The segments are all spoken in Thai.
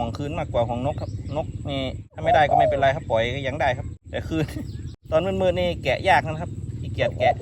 ห่วงคืนมากกว่าห่วงนกครับนกนี่ถ้าไม่ได้ก็ไม่เป็นไรครับปล่อยก็ยังได้ครับ แต่คืน ตอนมืดๆนี่แกะยากนะครับขี้เกียจแกะ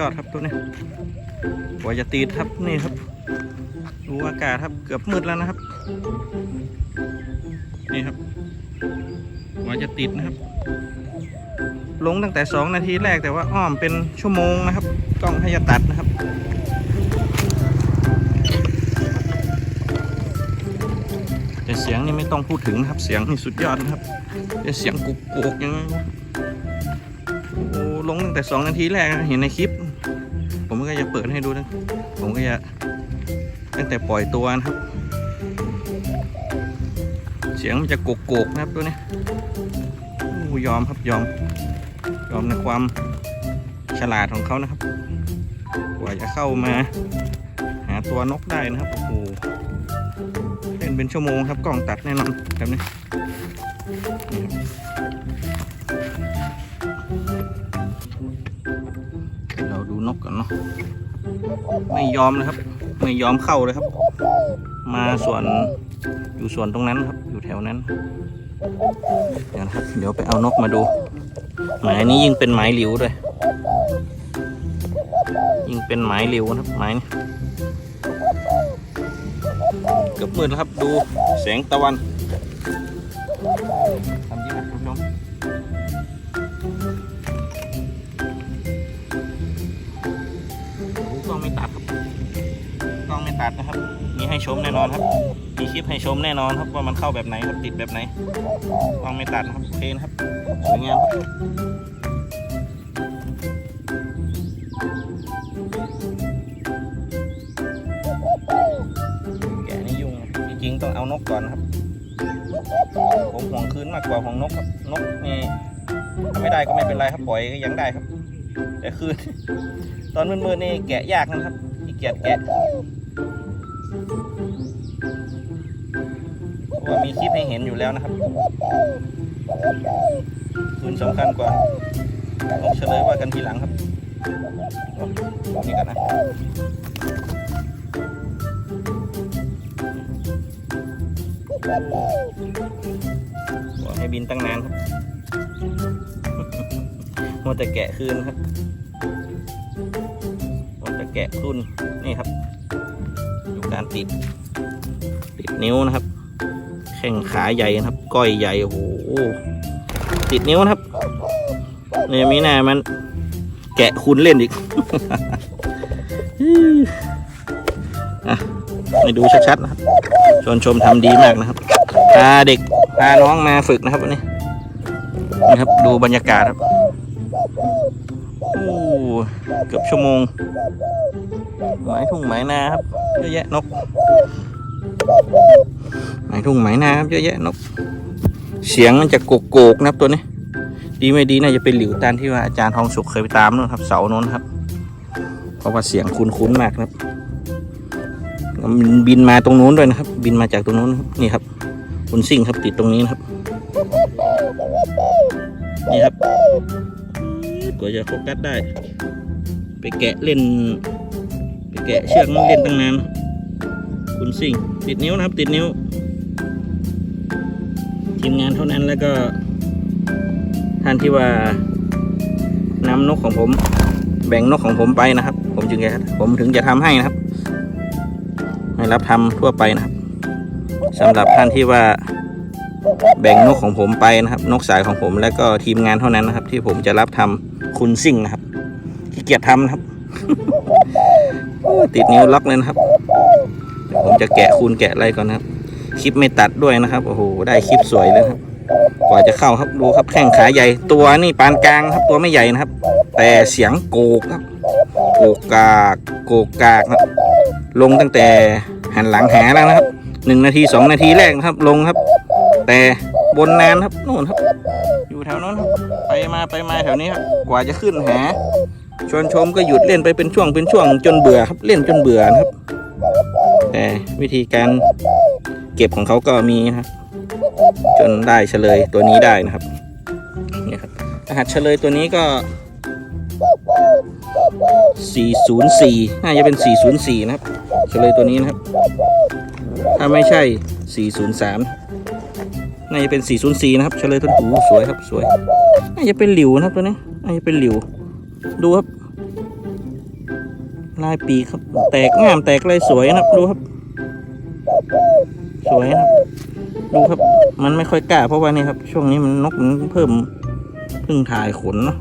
ยอดครับตัวนี้กว่าจะตีดครับนี่ครับ ดูอากาศครับเกือบมืดแล้วนะครับ นี่ครับกว่าจะติดนะครับ ลงตั้งแต่ 2 นาทีแรกแต่ว่าอ้อมเป็นชั่วโมงนะครับ กล้องให้จะตัดนะครับแต่เสียงนี่ไม่ต้องพูดถึงนะครับ เสียงนี่สุดยอดนะครับเสียงกุกกุกยังไงโอ้ลงตั้งแต่ 2 นาทีแรกเห็นในคลิป จะเปิดให้ดูนะผมก็จะตั้งแต่ปล่อยตัวนะครับ เสียงมันจะโกกโกกๆนะครับตัวนี้อู้ยอมครับยอม ยอมในความฉลาดของเขานะครับกว่าจะเข้ามา หาตัวนกได้นะครับโอ้โหเล่นเป็นชั่วโมงครับกล้องตัดแน่นอนแบบนี้ กันเนาะไม่ยอมนะครับ ไม่ยอมเข้าเลยครับ มาส่วนอยู่ส่วนตรงนั้นครับ อยู่แถวนั้น เดี๋ยวนะครับ เดี๋ยวไปเอานกมาดูหมายนี้ยิ่งเป็นหมายหลิวด้วย ยิ่งเป็นหมายหลิวนะครับหมายนี้เกือบมืดแล้วครับ ดูแสงตะวัน ดนะครับ มีให้ชมแน่นอนครับ มีคลิปให้ชมแน่นอนครับว่ามันเข้าแบบไหนครับติดแบบไหนกล้องไม่ตัดนะครับโอเคนะครับสวยงามแกะนี่ยุ่งจริงๆต้องเอานกก่อนนะครับผมห่วงคืนมากกว่าห่วงนกครับนกนี่ไม่ได้ก็ไม่เป็นไรครับปล่อยก็ยังได้ครับ แต่คืนตอนมืดๆนี่แกะยากนะครับขี้เกียจแกะ เพราะว่ามีคลิปให้เห็นอยู่แล้วนะครับคืนสำคัญกว่านกเฉลยว่ากันทีหลังครับนี่กันนะบอกให้บินตั้งนานครับมัวแต่แกะคืนครับมัวแต่แกะคืนนี่ครับ การติดติดนิ้วนะครับ แข้งขาใหญ่นะครับ ก้อยใหญ่โอ้โหติดนิ้วนะครับเนี่ยมีหน้ามัน แกะคุณเล่นอีกอะให้ดูชัดๆนะครับชวนชมทำดีมากนะครับพาเด็กพาน้องมาฝึกนะครับวันนี้นี่ครับ ดูบรรยากาศครับโอ้เกือบชั่วโมงหมายทุ่งหมายนาครับ เยอะแยะนกหมายทุ่งหมายนาครับเยอะแยะนก เสียงมันจะโกกโกกๆนะครับตัวนี้ ดีไม่ดีน่าจะเป็นหลิวตันที่ว่าอาจารย์ทองสุขเคยไปตามนู่นครับเสาโน้นครับ เพราะว่าเสียงคุ้นๆมากนะครับมันบินมาตรงนู้นด้วยนะครับ บินมาจากตรงนู้นนี่ครับคุณซิ่งครับติดตรงนี้นะครับ นี่ครับกว่าจะโฟกัสได้ ไปแกะเล่น แกะเชือกนั้นเล่นตั้งนานคุณซิ่งติดนิ้วนะครับติดนิ้ว ทีมงานเท่านั้นแล้วก็ท่านที่ว่านำนกของผม แบ่งนกของผมไปนะครับ ผมจึงจะผมถึงจะทำให้นะครับไม่รับทำทั่วไปนะครับสำหรับท่านที่ว่าแบ่งนกของผมไปนะครับ นกสายของผม แล้วก็ทีมงานเท่านั้นนะครับ ที่ผมจะรับทำคุณซิ่งนะครับขี้เกียจทำนะครับ ติดนิ้วล็อกเลยนะครับผมจะแกะคูณแกะอะไรก่อนนะครับ คลิปไม่ตัดด้วยนะครับ โอ้โห ได้คลิปสวยเลยครับ กว่าจะเข้าครับดูครับแข้งขาใหญ่ ตัวนี่ปานกลางครับ ตัวไม่ใหญ่นะครับ แต่เสียงโกกครับ โกกากโกกากครับลงตั้งแต่หันหลังแหแล้วนะครับหนึ่งนาทีสองนาทีแรกนะครับ ลงครับ แต่บนนานครับนู่นครับ อยู่แถวนั้นครับไปมาไปมาแถวนี้ครับ กว่าจะขึ้นแห ชวนชมก็หยุดเล่นไปเป็นช่วงเป็นช่วงจนเบื่อครับเล่นจนเบื่อนะครับ แต่วิธีการเก็บของเขาก็มีนะครับ จนได้เฉลยตัวนี้ได้นะครับนี่ครับรหัสเฉลยตัวนี้ก็ 404 น่าจะเป็น 404 นะครับ เฉลยตัวนี้นะครับ ถ้าไม่ใช่ 403 น่าจะเป็น 404 นะครับ เฉลยตัวหูสวยครับสวย น่าจะเป็นหลิวนะครับตัวนี้ น่าจะเป็นหลิว ดูครับ ลายปีครับ แตกงามแตกลายสวยนะครับ ดูครับ สวยนะครับ ดูครับ มันไม่ค่อยกล้าเพราะว่านี่ครับ ช่วงนี้มันนกมันเพิ่มเพิ่งถ่ายขนเนาะ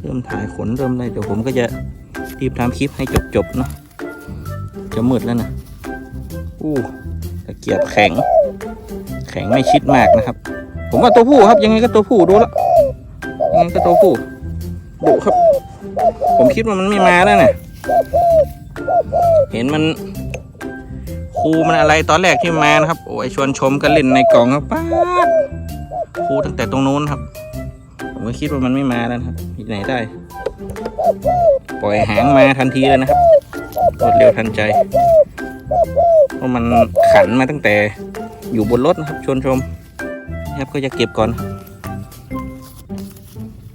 เริ่มถ่ายขนเริ่มอะไรเดี๋ยวผมก็จะรีบทำคลิปให้จบๆเนาะจะมืดแล้วนะอู้ตะเกียบแข็ง แข็งไม่ชิดมากนะครับ ผมว่าตัวผู้ครับยังไงก็ตัวผู้ดูแล้วยังไงก็ตัวผู้ ดุครับ ผมคิดว่ามันไม่มาแล้วนะเห็นมันครูมันอะไรตอนแรกที่มานะครับ โอ้ยชวนชมก็เล่นในกล่องครับป้าครูตั้งแต่ตรงนู้นครับ ผมก็คิดว่ามันไม่มาแล้วครับที่ไหนได้ ปล่อยหางมาทันทีเลยนะครับรวดเร็วทันใจเพราะมันขันมาตั้งแต่อยู่บนรถนะครับชวนชมนะครับก็จะเก็บก่อน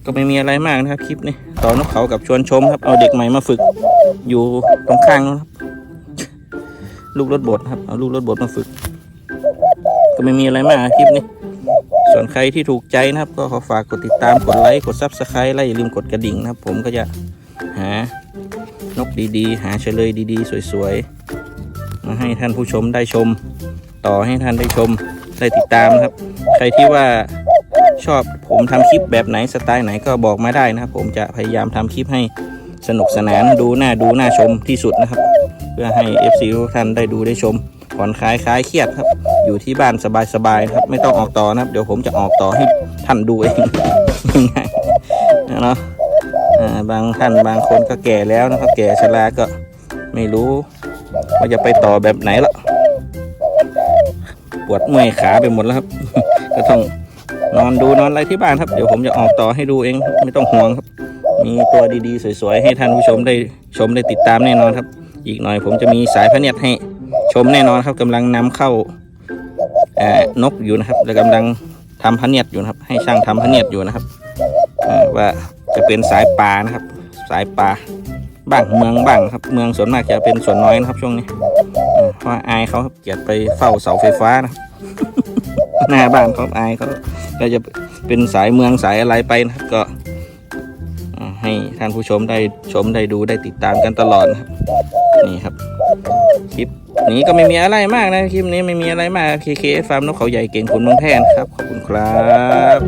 ก็ไม่มีอะไรมากนะครับคลิปนี้ต่อนกเขากับชวนชมครับ เอาเด็กใหม่มาฝึก อยู่ตรงข้างนู้นครับ ลูกรถบดครับ เอาลูกรถบดมาฝึก ก็ไม่มีอะไรมากคลิปนี้ ส่วนใครที่ถูกใจนะครับ ก็ขอฝากกดติดตามกดไลค์กดซับสไครต์และอย่าลืมกดกระดิ่งนะครับ ผมก็จะหานกดีๆ หาเฉลยดีๆ สวยๆ มาให้ท่านผู้ชมได้ชม ต่อให้ท่านได้ชมได้ติดตามนะครับ ใครที่ว่า ชอบผมทำคลิปแบบไหนสไตล์ไหนก็บอกมาได้นะครับ ผมจะพยายามทำคลิปให้สนุกสนานดูหน้าดูหน้าชมที่สุดนะครับ เพื่อให้ FC ทุกท่านได้ดูได้ชมผ่อนคลายคลายเครียดครับ อยู่ที่บ้านสบายๆนะครับไม่ต้องออกต่อนะครับ เดี๋ยวผมจะออกต่อให้ท่านดูเองง่ายๆเนาะบางท่านบางคนก็แก่แล้วนะครับ แก่ชราก็ไม่รู้ว่าจะไปต่อแบบไหนละปวดเมื่อยขาไปหมดแล้วครับ ก็ต้อง นอนดูนอนอะไรที่บ้านครับ เดี๋ยวผมจะออกต่อให้ดูเอง ไม่ต้องห่วงครับ มีตัวดีๆ สวยๆ ให้ท่านผู้ชมได้ชมได้ติดตามแน่นอนครับ อีกหน่อยผมจะมีสายพระเนียดให้ชมแน่นอนครับกำลังนำเข้าเอ่อนกอยู่นะครับและกำลังทำพระเนียดอยู่นะครับ ให้ช่างทำพระเนียดอยู่นะครับว่าจะเป็นสายป่านะครับ สายป่าบ้างเมืองบ้างครับ เมืองส่วนมากจะเป็นส่วนน้อยนะครับ ช่วงนี้เอเพราะอายเขาเกลียดไปเฝ้าเสาไฟฟ้านะครับ หน้าบ้านเขาอายเขาก็จะเป็นสายเมืองสายอะไรไปนะครับก็ให้ท่านผู้ชมได้ชมได้ดูได้ติดตามกันตลอดนะครับนี่ครับคลิปนี้ก็ไม่มีอะไรมากนะคลิปนี้ไม่มีอะไรมากเคเคฟาร์มนกเขาใหญ่เก่งคุณเมืองแพนครับขอบคุณครับ